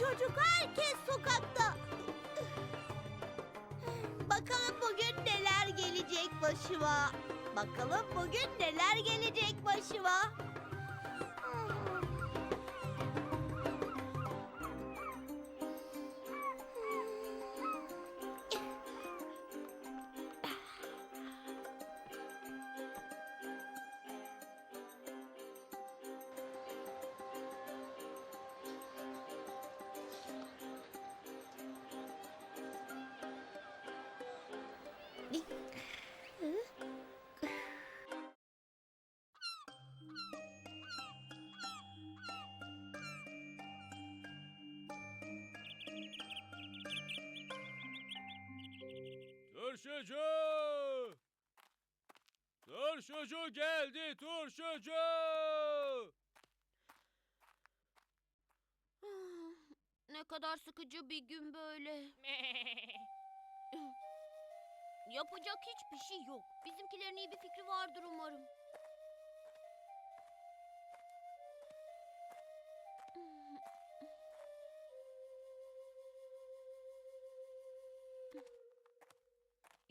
Çocuk herkes sokakta. Bakalım bugün neler gelecek başıma. Bakalım bugün neler gelecek başıma. Turşucu! Turşucu geldi turşucu! Ne kadar sıkıcı bir gün böyle. Yapacak hiçbir şey yok. Bizimkilerin iyi bir fikri vardır umarım.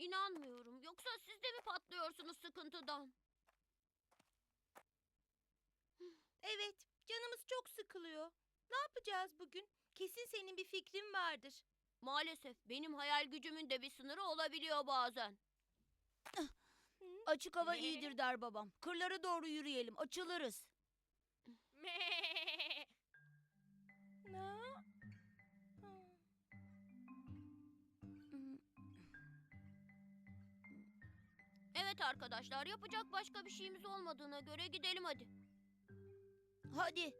İnanmıyorum. Yoksa siz de mi patlıyorsunuz sıkıntıdan? Evet, canımız çok sıkılıyor. Ne yapacağız bugün? Kesin senin bir fikrin vardır. Maalesef benim hayal gücümün de bir sınırı olabiliyor bazen. Açık hava iyidir der babam. Kırlara doğru yürüyelim, açılırız. Evet arkadaşlar yapacak başka bir şeyimiz olmadığına göre gidelim hadi. Hadi.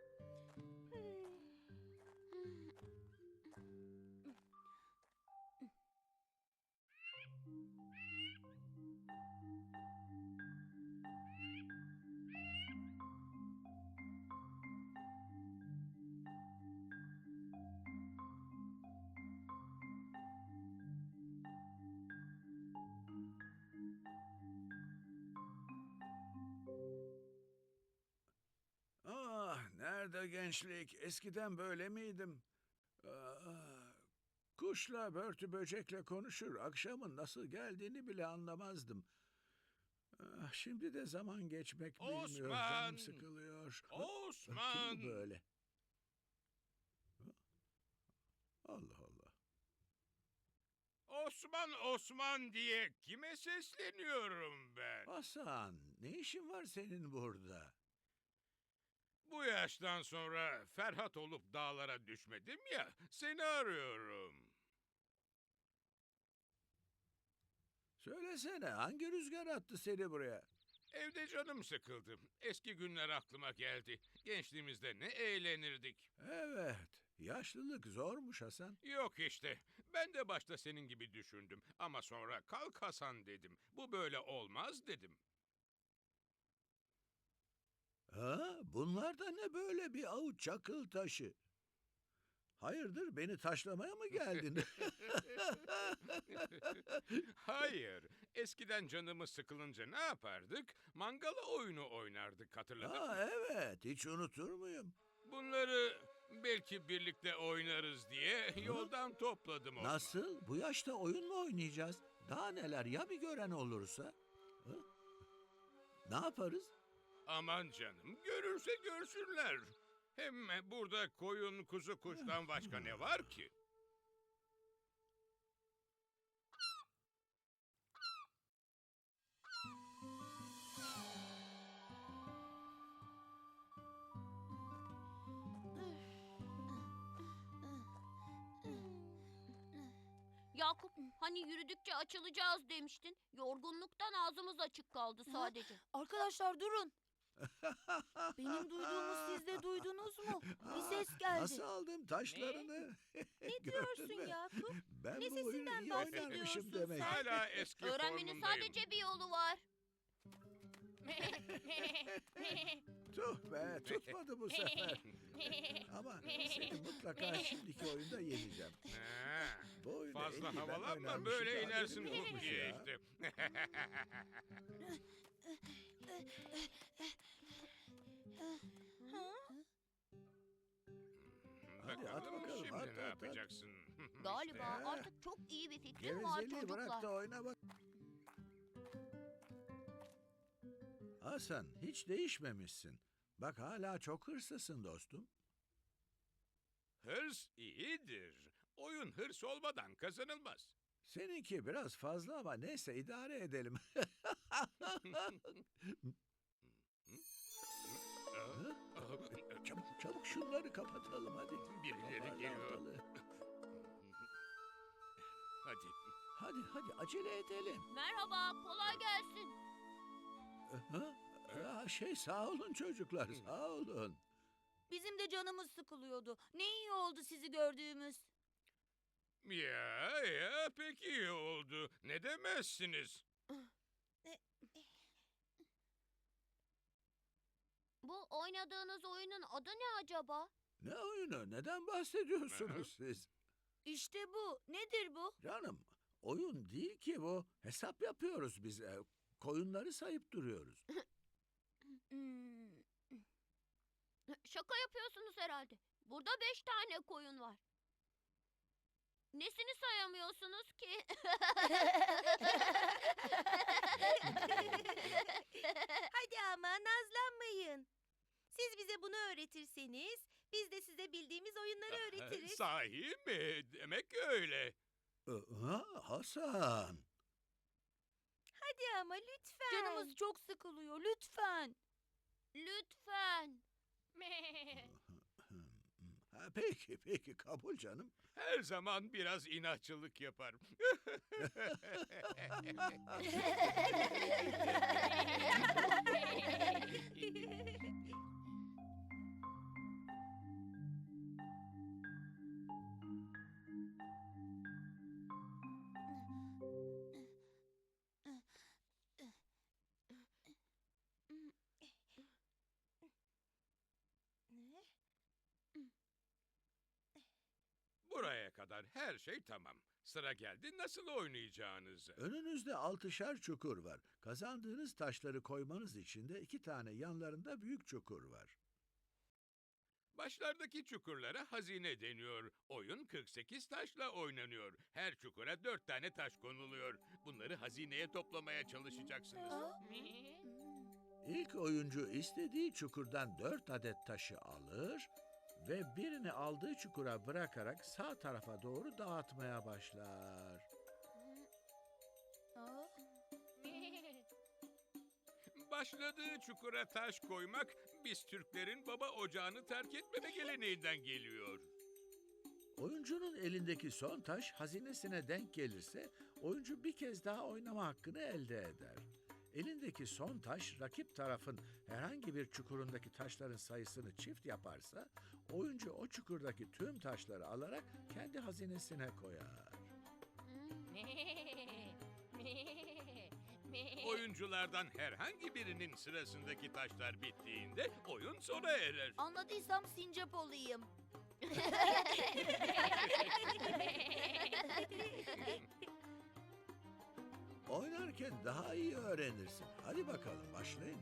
Gençlik? Eskiden böyle miydim? Ah, kuşla, börtü böcekle konuşur. Akşamın nasıl geldiğini bile anlamazdım. Ah, şimdi de zaman geçmek bilmiyor. Osman! Canım sıkılıyor. Kim Osman! bu böyle? Allah Allah. Osman Osman diye kime sesleniyorum ben? Hasan, ne işin var senin burada? Bu yaştan sonra Ferhat olup dağlara düşmedim ya, seni arıyorum. Söylesene, hangi rüzgar attı seni buraya? Evde canım sıkıldı. Eski günler aklıma geldi. Gençliğimizde ne eğlenirdik. Evet, yaşlılık zormuş Hasan. Yok işte. Ben de başta senin gibi düşündüm. Ama sonra kalk Hasan dedim. Bu böyle olmaz dedim. Ha, bunlar da ne böyle bir avuç çakıl taşı? Hayırdır beni taşlamaya mı geldin? Hayır. Eskiden canımız sıkılınca ne yapardık? Mangala oyunu oynardık hatırladın mı? ha, evet hiç unutur muyum? Bunları belki birlikte oynarız diye yoldan topladım Osman. Nasıl? Bu yaşta oyun mu oynayacağız? Daha neler ya bir gören olursa? Ha? Ne yaparız? Aman canım görürse görsünler. Hem burada koyun kuzu kuştan başka ne var ki? Yakup hani yürüdükçe açılacağız demiştin. Yorgunluktan ağzımız açık kaldı sadece. Arkadaşlar durun. Benim duyduğumu siz de duydunuz mu? Bir ses geldi. Nasıl aldım taşlarını? Ne diyorsun Yakup? Ben Ne bu oyunu sesinden iyi bahsediyorsun oynarmışım sen? demek. Hala eski Öğrenmenin formundayım. sadece bir yolu var. Tuh be tutmadı bu sefer. Ama seni mutlaka şimdiki oyunda yeneceğim. Ha, Bu oyunu en Fazla iyi ben havalanma böyle daha inersin olmuş diye ya. işte. At Bakalım şimdi at, ne at, yapacaksın? Galiba İşte. artık çok iyi bir fikrim var Gevezeliği çocuklar. bırak da oyna bak. Hasan hiç değişmemişsin. Bak hala çok hırslısın dostum. Hırs iyidir. Oyun hırs olmadan kazanılmaz. Seninki biraz fazla ama neyse idare edelim. kapatalım hadi. Birileri geliyor. Hadi. Hadi hadi acele edelim. Merhaba, kolay gelsin. Hı? Ya şey sağ olun çocuklar sağ olun. Bizim de canımız sıkılıyordu. Ne iyi oldu sizi gördüğümüz. Ya ya pek iyi oldu. Ne demezsiniz? Bu oynadığınız oyunun adı ne acaba? Ne oyunu neden bahsediyorsunuz siz? İşte bu. Nedir bu? Canım oyun değil ki bu. Hesap yapıyoruz biz. e, Koyunları sayıp duruyoruz. Hmm, Şaka yapıyorsunuz herhalde. Burada beş tane koyun var. Nesini sayamıyorsunuz ki? Hadi ama nazlanmayın. Siz bize bunu öğretirseniz biz de size bildiğimiz oyunları öğretiriz. Sahi mi? Demek öyle. Ee, Ha, Hasan. Hadi ama lütfen. canımız çok sıkılıyor. Lütfen. Lütfen. Ha, peki peki kabul canım. Her zaman biraz inatçılık yapar. kadar her şey tamam. Sıra geldi nasıl oynayacağınıza. Önünüzde altışar çukur var. Kazandığınız taşları koymanız için de iki tane yanlarında büyük çukur var. Başlardaki çukurlara hazine deniyor. Oyun 48 taşla oynanıyor. Her çukura 4 tane taş konuluyor. Bunları hazineye toplamaya çalışacaksınız. İlk oyuncu istediği çukurdan dört adet taşı alır ve birini aldığı çukura bırakarak sağ tarafa doğru dağıtmaya başlar. Başladığı çukura taş koymak biz Türklerin baba ocağını terk etmeme geleneğinden geliyor. Oyuncunun elindeki son taş hazinesine denk gelirse oyuncu bir kez daha oynama hakkını elde eder. Elindeki son taş rakip tarafın herhangi bir çukurundaki taşların sayısını çift yaparsa oyuncu o çukurdaki tüm taşları alarak kendi hazinesine koyar. Oyunculardan herhangi birinin sırasındaki taşlar bittiğinde oyun sona erer. anladıysam sincap olayım. Oynarken daha iyi öğrenirsin. Hadi bakalım başlayın.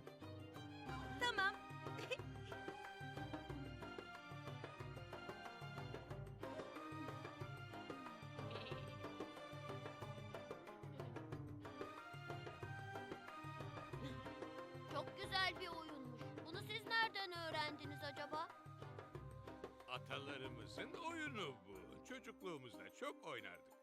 Tamam. Çok güzel bir oyunmuş. Bunu siz nereden öğrendiniz acaba? Atalarımızın oyunu bu. Çocukluğumuzda çok oynardık.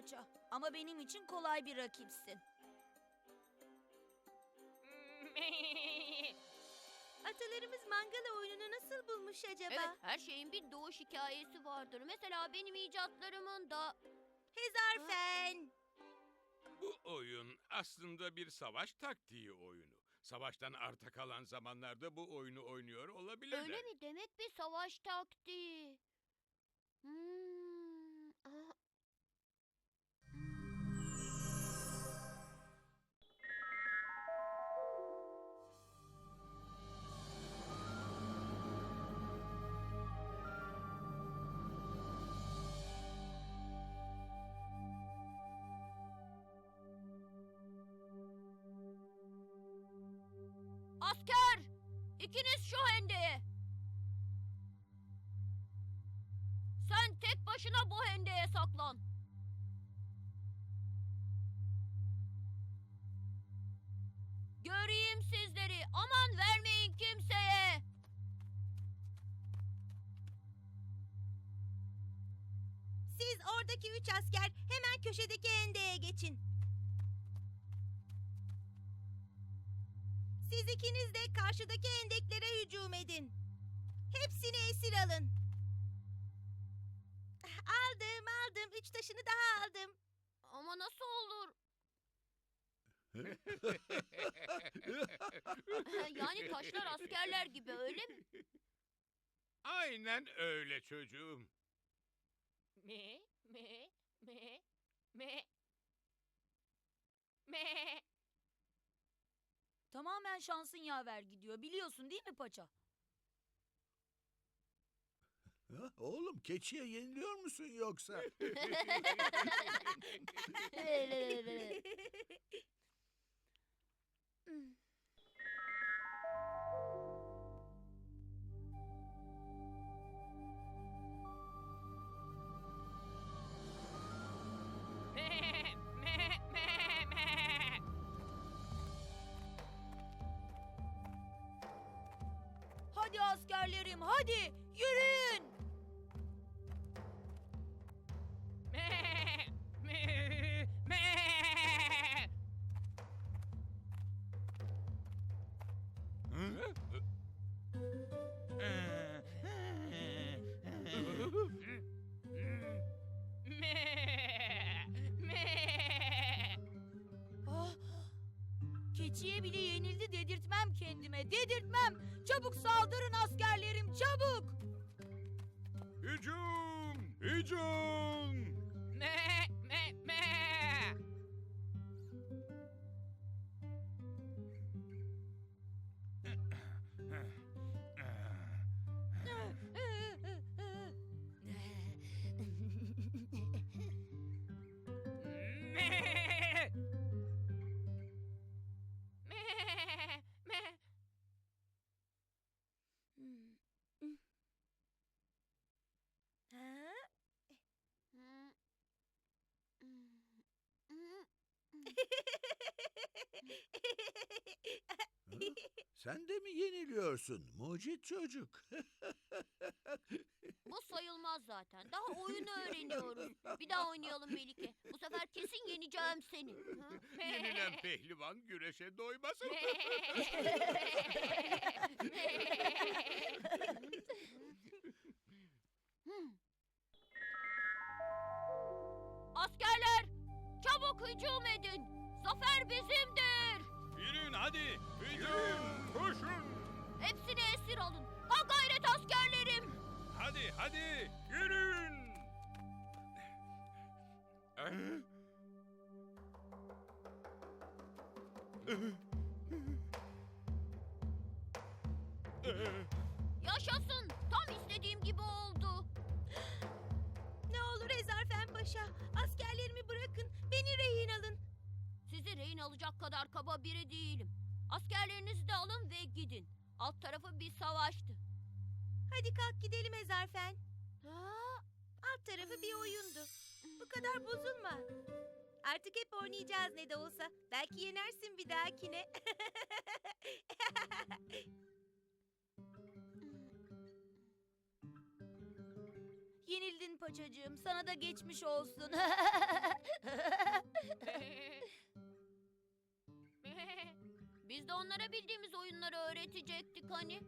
Paça. Ama benim için kolay bir rakipsin. Atalarımız mangala oyununu nasıl bulmuş acaba? Evet, her şeyin bir doğuş hikayesi vardır. Mesela benim icatlarımın da... Hezarfen. Bu oyun aslında bir savaş taktiği oyunu. Savaştan arta kalan zamanlarda bu oyunu oynuyor olabilirler. Öyle mi? Demek bir savaş taktiği. Hmm. Asker! İkiniz şu hendeye. Sen tek başına bu hendeye saklan. Göreyim sizleri. Aman vermeyin kimseye. Siz oradaki üç asker hemen köşedeki endeye geçin. Siz ikiniz de karşıdaki endeklere hücum edin. Hepsini esir alın. Aldım aldım. Üç taşını daha aldım. Ama nasıl olur? yani taşlar askerler gibi öyle mi? Aynen öyle çocuğum. Me, me, me, me, me. Tamamen şansın yaver gidiyor. Biliyorsun değil mi paça? Ha, Oğlum keçiye yeniliyor musun yoksa? hadi Keçiye bile yenildi dedirtmem kendime dedirtmem. Çabuk saldırın askerlerim çabuk. Hücum! Hücum! Sen de mi yeniliyorsun mucit çocuk? Bu sayılmaz zaten. Daha oyunu öğreniyoruz. Bir daha oynayalım Melike. Bu sefer kesin yeneceğim seni. Hı? Yenilen pehlivan güreşe doymaz. Askerler çabuk hücum edin. Zafer bizimdir. Yürüyün hadi. Hücum! Koşun! Hepsini esir alın. Ha gayret askerlerim. Hadi hadi yürüyün! Yaşasın. Tam istediğim gibi oldu. Ne olur Ezarfen Paşa. Askerlerimi bırakın. Beni rehin alın. Sizi rehin alacak kadar kaba biri değilim. Askerlerinizi de alın ve gidin. Alt tarafı bir savaştı. Hadi kalk gidelim Ezarfen. Ha? Alt tarafı bir oyundu. Bu kadar bozulma. Artık hep oynayacağız ne de olsa. Belki yenersin bir dahakine. Yenildin paçacığım sana da geçmiş olsun. Biz de onlara bildiğimiz oyunları öğretecektik hani.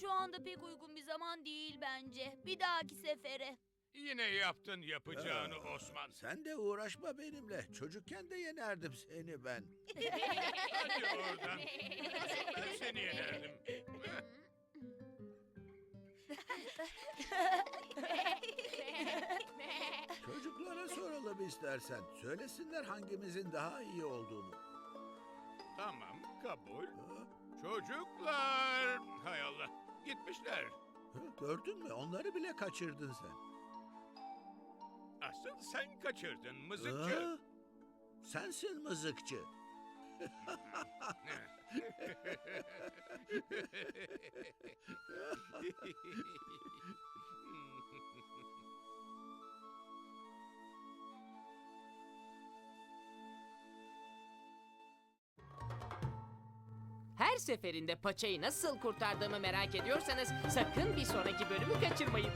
Şu anda pek uygun bir zaman değil bence. Bir dahaki sefere. Yine yaptın yapacağını Aa, Osman. Sen de uğraşma benimle. Çocukken de yenerdim seni ben. Hadi oradan. Nasıl ben seni yenerdim. Soralım istersen. Söylesinler hangimizin daha iyi olduğunu. tamam kabul. Ha? Çocuklar. Hay Allah. Gitmişler. Ha, Gördün mü? Onları bile kaçırdın sen. Asıl sen kaçırdın mızıkçı. Aa, sensin mızıkçı. seferinde paçayı nasıl kurtardığımı merak ediyorsanız sakın bir sonraki bölümü kaçırmayın.